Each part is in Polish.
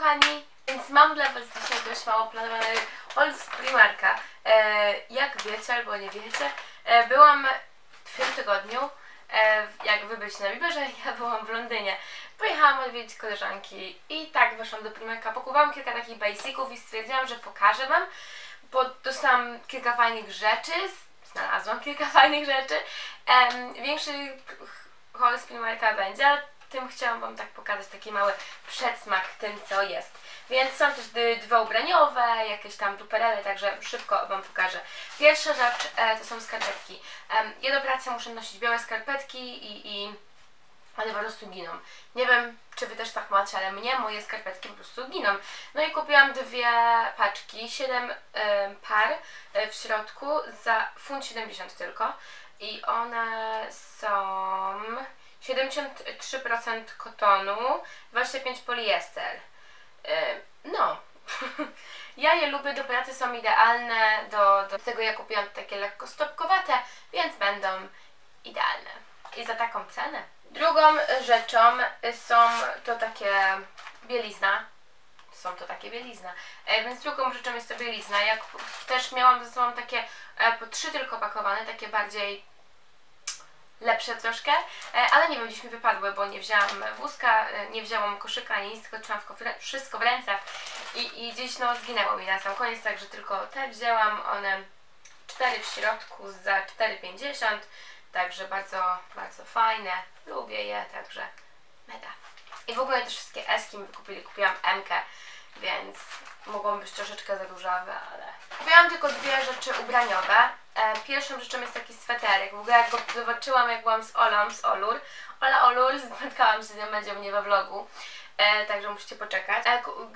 kochani, więc mam dla Was dzisiaj dość mało planowany haul z Primarka. E, jak wiecie albo nie wiecie, e, byłam w tym tygodniu, e, jak Wy byliście na Biberze, ja byłam w Londynie. Pojechałam odwiedzić koleżanki i tak weszłam do Primarka, pokupowałam kilka takich basiców i stwierdziłam, że pokażę Wam, bo dostałam kilka fajnych rzeczy, znalazłam kilka fajnych rzeczy. Em, większy haul z Primarka będzie, tym chciałam Wam tak pokazać taki mały przedsmak tym, co jest. Więc są też dy- dwa ubraniowe, jakieś tam duperele, także szybko Wam pokażę. Pierwsza rzecz e, to są skarpetki. Em, ja do pracy muszę nosić białe skarpetki i, i one po prostu giną. Nie wiem, czy Wy też tak macie, ale mnie moje skarpetki po prostu giną. No i kupiłam dwie paczki, 7 em, par e, w środku za funt 70 tylko. I one są 73% kotonu, 25 poliester. Yy, No. ja je lubię, do pracy są idealne, do, do tego ja kupiłam takie lekko stopkowate, więc będą idealne. I za taką cenę. Drugą rzeczą są to takie bielizna. Są to takie bielizna. E, więc drugą rzeczą jest to bielizna. Jak też miałam ze sobą takie e, po trzy tylko pakowane, takie bardziej lepsze troszkę, e, ale nie wiem, gdzieś mi wypadły, bo nie wzięłam wózka, e, nie wzięłam koszyka, ani nic, tylko kofre- wszystko w ręce i, i gdzieś no zginęło mi na sam koniec, także tylko te wzięłam, one 4 w środku za 4,50, także bardzo, bardzo fajne, lubię je, także mega. I w ogóle też wszystkie eski mi wykupili, kupiłam M-kę, więc mogą być troszeczkę za różowe, ale... Kupiłam tylko dwie rzeczy ubraniowe. E, pierwszą rzeczą jest taki sweterek. W ogóle jak go zobaczyłam, jak byłam z Olą, z Olur. Ola Olur, spotkałam się z nią, będzie u mnie we vlogu. E, także musicie poczekać.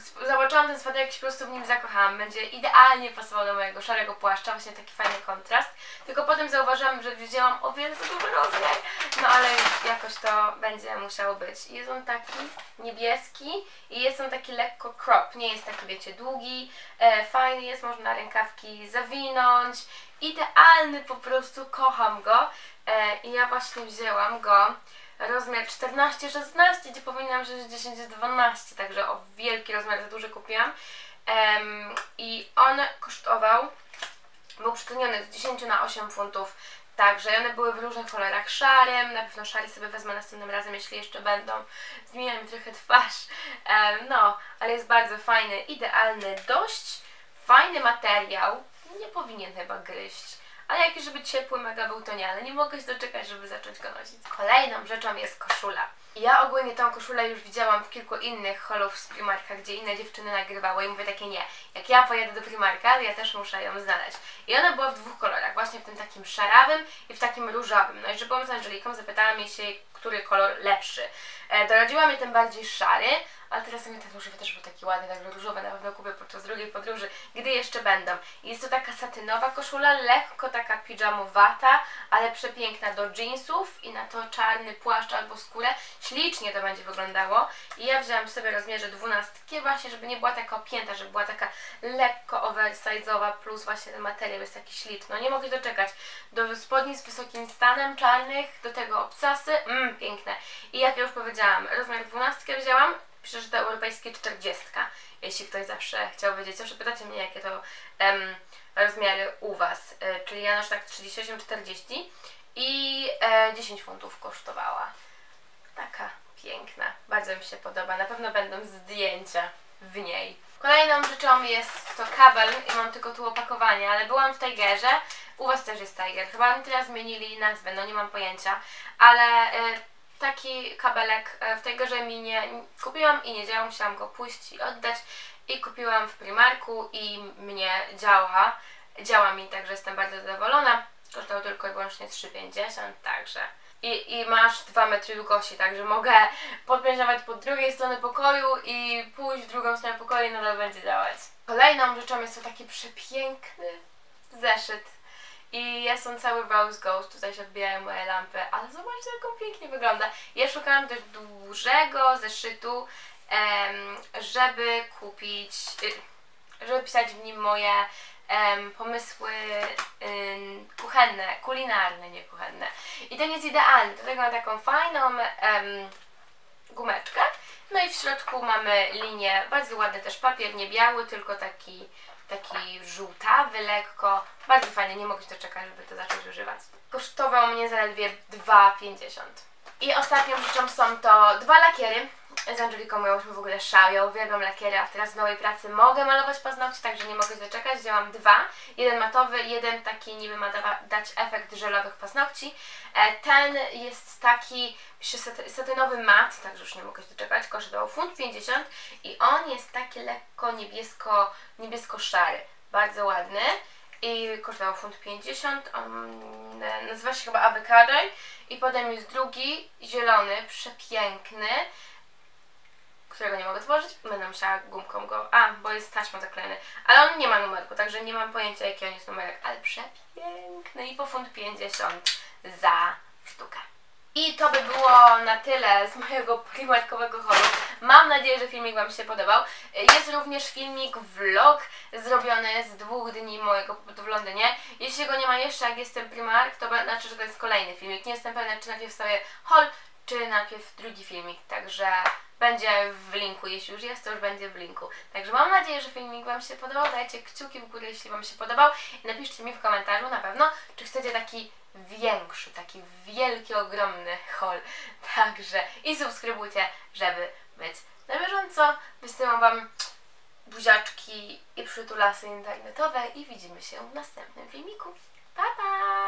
Sp- zobaczyłam ten sweterek się po prostu w nim zakochałam. Będzie idealnie pasował do mojego szarego płaszcza, właśnie taki fajny kontrast. Tylko potem zauważyłam, że wzięłam o wiele za duży rozmiar. No ale jakoś to będzie musiało być. Jest on taki niebieski i jest on taki lekko crop. Nie jest taki, wiecie, długi. E, fajny jest, można rękawki zawinąć. Idealny po prostu, kocham go. E, I ja właśnie wzięłam go rozmiar 14-16, gdzie powinnam, jest 10-12, także o wielki rozmiar za duży kupiłam. Em, I on kosztował, był przytoniony z 10 na 8 funtów, także one były w różnych kolorach szarym, na pewno szary sobie wezmę następnym razem, jeśli jeszcze będą. Zmienia mi trochę twarz, Em, no, ale jest bardzo fajny, idealny, dość fajny materiał, nie powinien chyba gryźć. Ale jak żeby ciepły mega był, to nie, ale nie mogę się doczekać, żeby zacząć go nosić. Kolejną rzeczą jest koszula. Ja ogólnie tą koszulę już widziałam w kilku innych holów z Primarka, gdzie inne dziewczyny nagrywały i mówię takie nie, jak ja pojadę do Primarka, to ja też muszę ją znaleźć. I ona była w dwóch kolorach, właśnie w tym takim szarawym i w takim różowym. No i że byłam z Angeliką, zapytałam jej się, który kolor lepszy. E, doradziła mi ten bardziej szary, ale teraz mi ten różowy też był taki ładny, także różowe na pewno kupię podczas drugiej podróży, gdy jeszcze będą. Jest to taka satynowa koszula, lekko taka pijamowata, ale przepiękna do jeansów i na to czarny płaszcz albo skórę. Ślicznie to będzie wyglądało. I ja wzięłam sobie rozmierze dwunastki właśnie, żeby nie była taka opięta, żeby była taka lekko oversize'owa, plus właśnie ten materiał jest taki śliczny. No nie mogę doczekać. Do spodni z wysokim stanem, czarnych, do tego obcasy, mmm, piękne. I jak ja już powiedziałam, rozmiar dwunastkę wzięłam, piszę, że to europejskie 40. Jeśli ktoś zawsze chciał wiedzieć, zawsze pytacie mnie, jakie to em, rozmiary u Was. E, czyli ja noszę tak 38-40 i e, 10 funtów kosztowała. Taka piękna. Bardzo mi się podoba. Na pewno będą zdjęcia w niej. Kolejną rzeczą jest to kabel i mam tylko tu opakowanie, ale byłam w Tigerze. U Was też jest Tiger. Chyba oni teraz zmienili nazwę, no nie mam pojęcia. Ale e, taki kabelek e, w Tigerze mi nie kupiłam i nie działał. Musiałam go pójść i oddać. I kupiłam w Primarku i mnie działa. Działa mi, także jestem bardzo zadowolona. Kosztował tylko i wyłącznie 3,50, także... I, I masz 2 metry długości, także mogę podpiąć nawet po drugiej stronie pokoju i pójść w drugą stronę pokoju i nadal będzie działać. Kolejną rzeczą jest to taki przepiękny zeszyt. I jest on cały rose gold, tutaj się odbijają moje lampy, ale zobaczcie jak on pięknie wygląda. Ja szukałam dość dużego zeszytu, żeby kupić, y, żeby pisać w nim moje pomysły ym, kuchenne, kulinarne, nie kuchenne. I ten jest idealny, do tego ma taką fajną gumeczkę No i w środku mamy linię, bardzo ładny też papier, nie biały, tylko taki, taki żółtawy lekko. Bardzo fajny, nie mogę się doczekać, żeby to zacząć używać. Kosztował mnie zaledwie 2,50. I ostatnią rzeczą są to dwa lakiery. Z Angeliką miałyśmy w ogóle szał, ja uwielbiam lakiery, a teraz w nowej pracy mogę malować paznokcie, także nie mogę się doczekać. Wzięłam dwa, jeden matowy, jeden taki niby ma dawa, dać efekt żelowych paznokci. E, ten jest taki, setynowy mat, także już nie mogę się doczekać, kosztował funt 50 i on jest taki lekko niebiesko, niebiesko-szary, bardzo ładny i kosztował funt 50. On e, nazywa się chyba Avocado. I potem jest drugi, zielony, przepiękny, którego nie mogę otworzyć. Będę musiała gumką go. A, bo jest taśmą zaklejony. Ale on nie ma numerku, także nie mam pojęcia jaki on jest numerek, ale przepiękny. I po funt 50 za sztukę. I to by było na tyle z mojego primarkowego holu. Mam nadzieję, że filmik Wam się podobał. Jest również filmik, vlog zrobiony z dwóch dni mojego pobytu w Londynie. Jeśli go nie ma jeszcze, jak jestem Primark, to znaczy, że to jest kolejny filmik. Nie jestem pewna, czy najpierw wstawię haul, czy najpierw drugi filmik. Także będzie w linku. Jeśli już jest, to już będzie w linku. Także mam nadzieję, że filmik Wam się podobał. Dajcie kciuki w górę, jeśli Wam się podobał. I napiszcie mi w komentarzu na pewno, czy chcecie taki większy, taki wielki, ogromny haul. Także i subskrybujcie, żeby być na bieżąco. Wysyłam Wam buziaczki i przytulasy internetowe i widzimy się w następnym filmiku. Pa, pa!